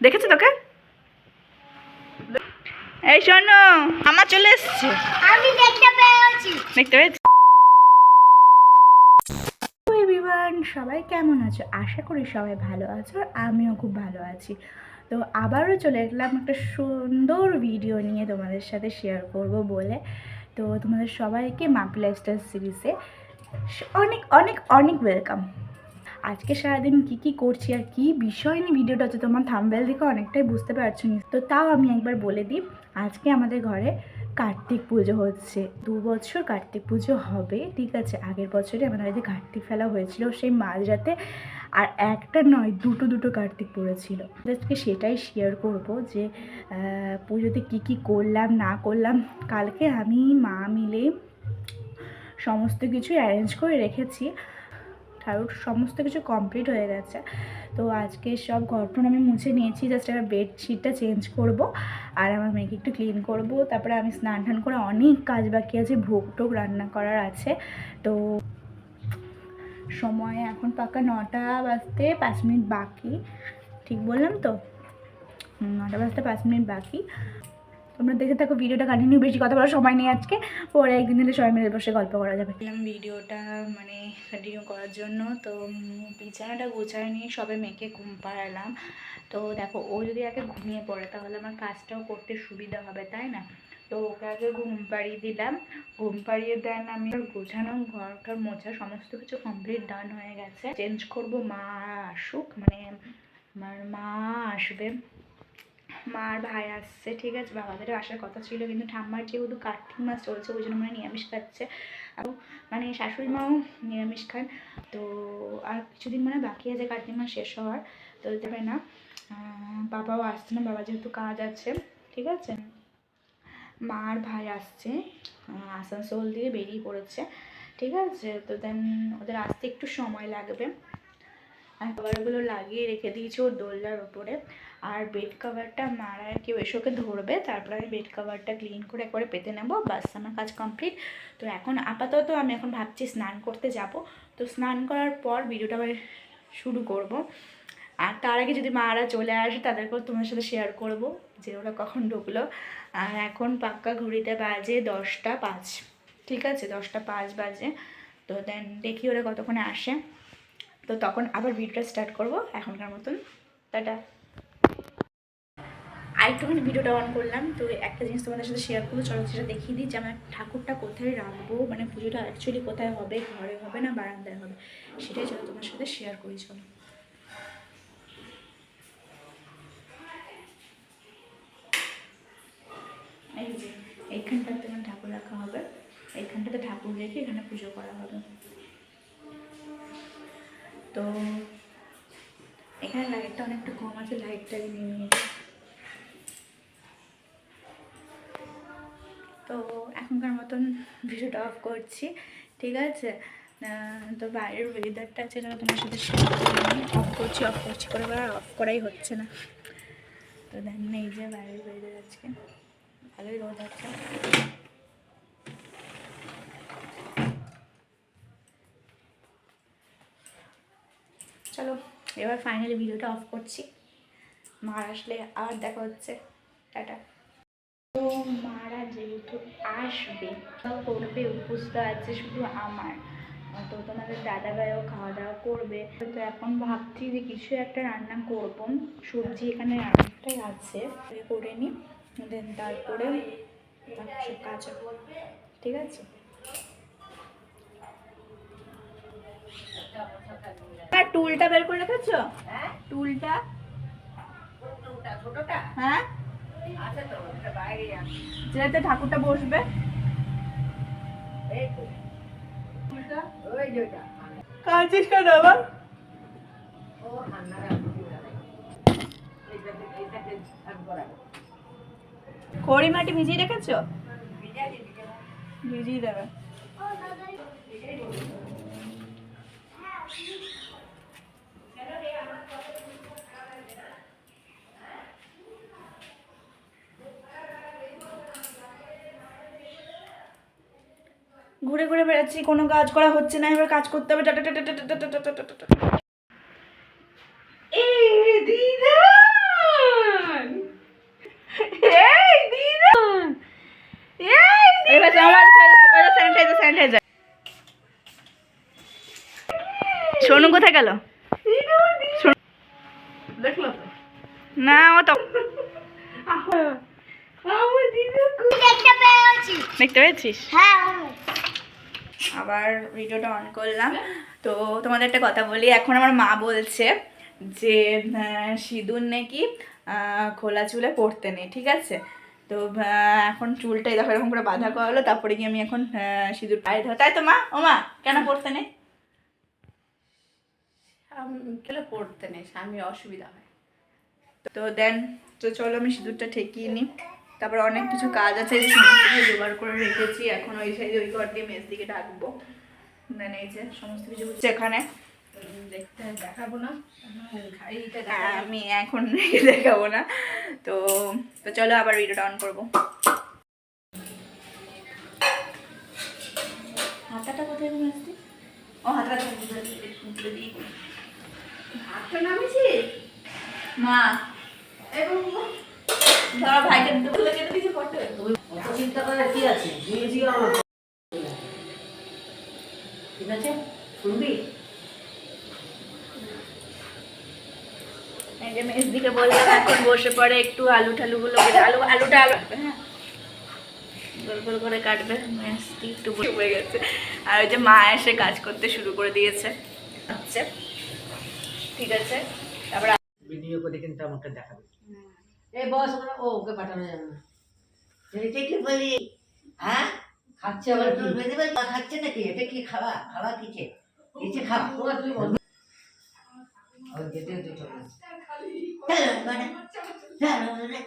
দেখেছ তোকে? এই শোনো আমার চলে এসছে। আমি দেখতে পেয়েছি। দেখতে পেয়েছি? সবাই কেমন আছো? আশা করি সবাই ভালো আছো আর আমিও খুব ভালো আছি। তো আবারও চলে এলাম একটা সুন্দর ভিডিও নিয়ে তোমাদের সাথে শেয়ার করব বলে। তো তোমাদের সবাইকে মাপি লাইফস্টাইল সিরিজে অনেক অনেক অনেক ওয়েলকাম আজকে সারাদিন কি কি করছি আর কি বিষয় নিয়ে ভিডিওটা হচ্ছে তোমার থাম্বেল দেখে অনেকটাই বুঝতে পারছ নি। তো তাও আমি একবার বলে দিই, আজকে আমাদের ঘরে কার্তিক পুজো হচ্ছে। দু বছর কার্তিক পুজো হবে, ঠিক আছে? আগের বছরে আমাদের বাড়িতে কার্তিক ফেলা হয়েছিল সেই মাঝরাতে, আর একটা নয়, দুটো দুটো কার্তিক পড়েছিল। আজকে সেটাই শেয়ার করব যে পুজোতে কি কি করলাম, না করলাম। কালকে আমি মা মিলে সমস্ত কিছু অ্যারেঞ্জ করে রেখেছি। ঠাকুর, সমস্ত কিছু কমপ্লিট হয়ে গেছে। তো আজকে সব ঘরটন আমি মুছে নিয়েছি জাস্ট এবার বেডশিটটা চেঞ্জ করব আর আমার মেয়েকে একটু ক্লিন করব। তারপরে আমি স্নান টান করে অনেক কাজ বাকি আছে, ভোগ টোগ রান্না করার আছে। তো সময় এখন পাকা নটা বাজতে পাঁচ মিনিট বাকি, ঠিক বললাম তো? নটা বাজতে পাঁচ মিনিট বাকি। তোমরা দেখে থাকো, ভিডিওটা কন্টিনিউ বেশি কথা বলার সময় নেই আজকে। পরে একদিন দিলে সবাই মিলে বসে গল্প করা যাবে। ভিডিওটা মানে কন্টিনিউ করার জন্য, তো বিছানাটা গোছায় নিয়ে সবে মেয়েকে ঘুম পাড়ালাম। তো দেখো, ও যদি আগে ঘুমিয়ে পড়ে, তাহলে আমার কাজটাও করতে সুবিধা হবে, তাই না? তো ওকে আগে ঘুম পাড়িয়ে দিলাম। ঘুম পাড়িয়ে দেন আমি গোছানো ঘরটার মোছা সমস্ত কিছু কমপ্লিট ডান হয়ে গেছে। চেঞ্জ করব, মা আসুক মানে আমার মা আসবে। মার ভাই আসছে, ঠিক আছে? বাবাদেরও আসার কথা ছিল, কিন্তু ঠাম্মার যেহেতু কার্তিক মাস চলছে, ওই জন্য মানে নিরামিষ খাচ্ছে। মানে শাশুড়ি মাও নিরামিষ খান। তো আর কিছুদিন মানে বাকি আছে, কার্তিক মাস শেষ হওয়ার। তো দেবে না। বাবাও আসছে না, বাবা যেহেতু কাজ আছে, ঠিক আছে? মার ভাই আসছে আসানসোল দিয়ে বেরিয়ে পড়েছে, ঠিক আছে? তো দেন ওদের আসতে একটু সময় লাগবে। আর কভারগুলো লাগিয়ে রেখে দিয়েছি ওর দোলনার ওপরে আর বেড কভারটা মারা আর কেউ এসে ওকে ধরবে, তারপরে আমি বেড কভারটা ক্লিন করে একবারে পেতে নেব বাস আমার কাজ কমপ্লিট তো এখন আপাতত আমি এখন ভাবছি স্নান করতে যাব। তো স্নান করার পর ভিডিওটা আবার শুরু করব। আর তার আগে যদি মারা চলে আসে, তাদেরকেও তোমার সাথে শেয়ার করব যে ওরা কখন ঢুকলো। আর এখন পাক্কা ঘড়িতে বাজে দশটা পাঁচ। ঠিক আছে? দশটা পাঁচ বাজে। তো দেন দেখি ওরা কতক্ষণে আসে। তো তখন আবার ভিডিওটা স্টার্ট করব এখনকার মতন। টাটা। আরেকটুখানি ভিডিওটা অন করলাম, তো একটা জিনিস তোমাদের সাথে শেয়ার করব, চলো সেটা দেখিয়ে দিই যে আমার ঠাকুরটা কোথায় রাখব মানে পুজোটা অ্যাকচুয়ালি কোথায় হবে, ঘরে হবে না বারান্দায় হবে, সেটাই চলো তোমার সাথে শেয়ার করি, চলো। এই যে, এইখানটাতে ঠাকুর রাখা হবে, এইখানটাতে ঠাকুর রেখে এখানে পুজো করা হবে। তো এখানে লাইটটা অনেকটা কম আছে লাইটটাকে নিয়ে নিয়ে। তো এখনকার মতন ভিডিওটা অফ করছি, ঠিক আছে? তো বাইরের ওয়েদারটা আছে যেন তোমার সাথে অফ করছি অফ করছি, করে আর অফ করাই হচ্ছে না। তো দেন এই যে বাইরের ওয়েদার আজকে। ভালোই রোদ আছে চলো, এবার ফাইনালি ভিডিওটা অফ করছি। মার আসলে আর দেখা হচ্ছে। টাটা। তো মারা যেহেতু আসবে করবে উপস্থিত আছে শুধু আমার। তো তোমাদের দাদাভাইও খাওয়া দাওয়া করবে। তো এখন ভাবছি যে কিছু একটা রান্না করব। সবজি এখানে অনেকটাই আছে করে নিই দেন তারপরে সব কাজ ঠিক আছে আর টুলটা বের করে রেখেছো? টুলটা। হ্যাঁ। যেটাতে ঠাকুরটা বসবে। কাঁচিস কেন আবার? খড়ি মাটি ভিজিয়ে রেখেছো? ভিজিয়ে দেবে ঘুরে ঘুরে বেড়াচ্ছি, কোনো কাজ করা হচ্ছে না, এবার কাজ করতে হবে tata tata tata tata tata tata Sonu কোথায় গেল না ও তো দেখতে পেয়েছিস আবার ভিডিওটা অন করলাম। তো তোমাদের একটা কথা বলি এখন আমার মা বলছে যে সিঁদুর নাকি খোলা চুলে পড়তে নেই ঠিক আছে? তো এখন চুলটাই দেখো এরকম করে বাঁধা করা হলো তারপরে গিয়ে আমি এখন সিঁদুর পায়ে ধরো তাই তো মা? ও মা কেন পড়তে নেই? পড়তে নেই স্বামী অসুবিধা হয়। তো দেন তো চলো আমি সিঁদুরটা ঠেকিয়ে নিই। তারপর অনেক কিছু কাজ আছে জোগাড় করে রেখেছি। এখন ওই সাইডে ওই ঘর দিয়ে মেজ দিকে ঢাকবো দেন এই যে সমস্ত কিছু হচ্ছে এখানে। দেখাবো না। হ্যাঁ, আমি এখন দেখাবো না। তো তো চলো আবার ভিডিওটা অন করব। হাতাটা কোথায় আসতে ও হাতাটা। হাতটা নামিয়েছি মা। ধরো ভাইকে তুলে কেটে দিয়েছে ফটো অত চিন্তা করার কি আছে দিয়ে দিও আমার ঠিক আছে? শুনবি? যে মেজদিকে বললাম এখন বসে পড়ে একটু আলু ঠালুগুলো কেটে আলু আলুটা আলু হ্যাঁ। গোল গোল করে কাটবে। মেজদি একটু বসে পড়ে গেছে। আর ওই যে মা এসে কাজ করতে শুরু করে দিয়েছে। আচ্ছা। ঠিক আছে। তারপর ভিডিও করে কিন্তু আমাকে দেখাবে। এই বস মানে ও ওকে পাঠানো যাবে না। এটা কি বলি? হ্যাঁ? খাচ্ছে আবার কি? বেঁধে বেঁধে খাচ্ছে নাকি? এটা কি খাওয়া? খাওয়া কিছে কিছে খাওয়া? তোমার তুই বল। ওই যেতে যেতে চলে মানে, চলো, মানে।